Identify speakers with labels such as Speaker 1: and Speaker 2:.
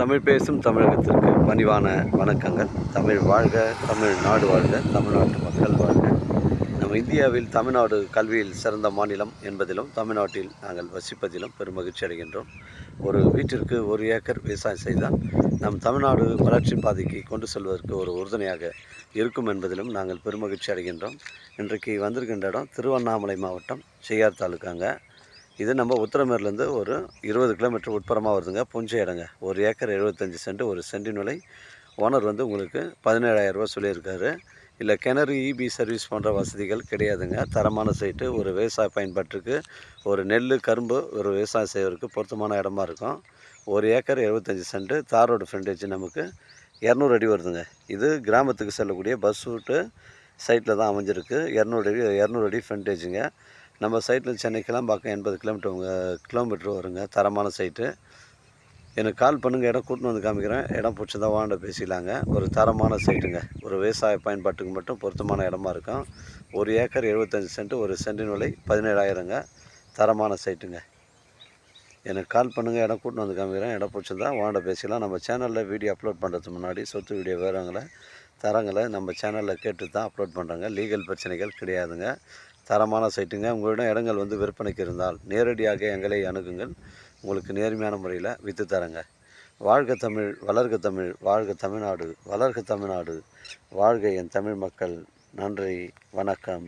Speaker 1: தமிழ் பேசும் தமிழகத்திற்கு பணிவான வணக்கங்கள். தமிழ் வாழ்க தமிழ் நாடு வாழ்க தமிழ்நாட்டு மக்கள் வாழ்க. நம்ம இந்தியாவில் தமிழ்நாடு கல்வியில் சிறந்த மாநிலம் என்பதிலும் தமிழ்நாட்டில் நாங்கள் வசிப்பதிலும் பெருமகிழ்ச்சி அடைகின்றோம். ஒரு வீட்டிற்கு ஒரு ஏக்கர் விவசாயம் செய்தால் நம் தமிழ்நாடு வளர்ச்சி பாதைக்கு கொண்டு செல்வதற்கு ஒரு உறுதுணையாக இருக்கும் என்பதிலும் நாங்கள் பெருமகிழ்ச்சி அடைகின்றோம். இன்றைக்கு வந்திருக்கின்ற இடம் திருவண்ணாமலை மாவட்டம் செய்யார் தாலுக்காங்க. இது நம்ம உத்தரமேர்லேருந்து ஒரு இருபது கிலோமீட்டர் உட்புறமாக வருதுங்க. புஞ்ச இடங்க ஒரு ஏக்கர் எழுபத்தஞ்சி சென்ட் ஒரு சென்டின் விலை. ஓனர் வந்து உங்களுக்கு பதினேழாயிரம் சொல்லியிருக்காரு. இல்லை கிணறு இபி சர்வீஸ் போன்ற வசதிகள் கிடையாதுங்க. தரமான சைட்டு ஒரு விவசாய பயன்பாட்டுக்கு ஒரு நெல் கரும்பு ஒரு விவசாயம் செய்வதற்கு பொருத்தமான இடமா இருக்கும். ஒரு ஏக்கர் எழுபத்தஞ்சி சென்ட் தார் ரோடு ஃப்ரண்டேஜ் நமக்கு இரநூறு அடி வருதுங்க. இது கிராமத்துக்கு செல்லக்கூடிய பஸ் ரூட்டு சைட்டில் தான் அமைஞ்சிருக்கு. இரநூறு அடி இரநூறு அடி ஃப்ரண்டேஜுங்க நம்ம சைட்டில் சென்னை கிளம்பாக்கம் எண்பது கிலோமீட்டர் உங்கள் கிலோமீட்டர் வருங்க. தரமான சைட்டு எனக்கு கால் பண்ணுங்கள் இடம் கூட்டின்னு வந்து காமிக்கிறேன். இடம் பிடிச்சதா வாண்ட பேசிக்கலாங்க. ஒரு தரமான சைட்டுங்க ஒரு விவசாய பயன்பாட்டுக்கு மட்டும் பொருத்தமான இடமா இருக்கும். ஒரு ஏக்கர் எழுபத்தஞ்சி சென்ட் ஒரு சென்டின் விலை பதினேழாயிரங்க. தரமான சைட்டுங்க எனக்கு கால் பண்ணுங்கள் இடம் கூட்டின்னு வந்து காமிக்கிறேன். இடம் பிடிச்சதா வாண்ட பேசிக்கலாம். நம்ம சேனலில் வீடியோ அப்லோட் பண்ணுறதுக்கு முன்னாடி சொத்து வீடியோ வேறவங்களை தரங்களை நம்ம சேனலில் கேட்டு தான் அப்லோட் பண்ணுறாங்க லீகல் பிரச்சனைகள் கிடையாதுங்க. தரமான சைட்டுங்க. உங்களிடம் இடங்கள் வந்து விற்பனைக்கு இருந்தால் நேரடியாக எங்களை அணுகுங்கள். உங்களுக்கு நேர்மையான முறையில் விற்று தரங்க. வாழ்க தமிழ் வளர்க தமிழ் வாழ்க தமிழ்நாடு வளர்க தமிழ்நாடு வாழ்க என் தமிழ் மக்கள். நன்றி வணக்கம்.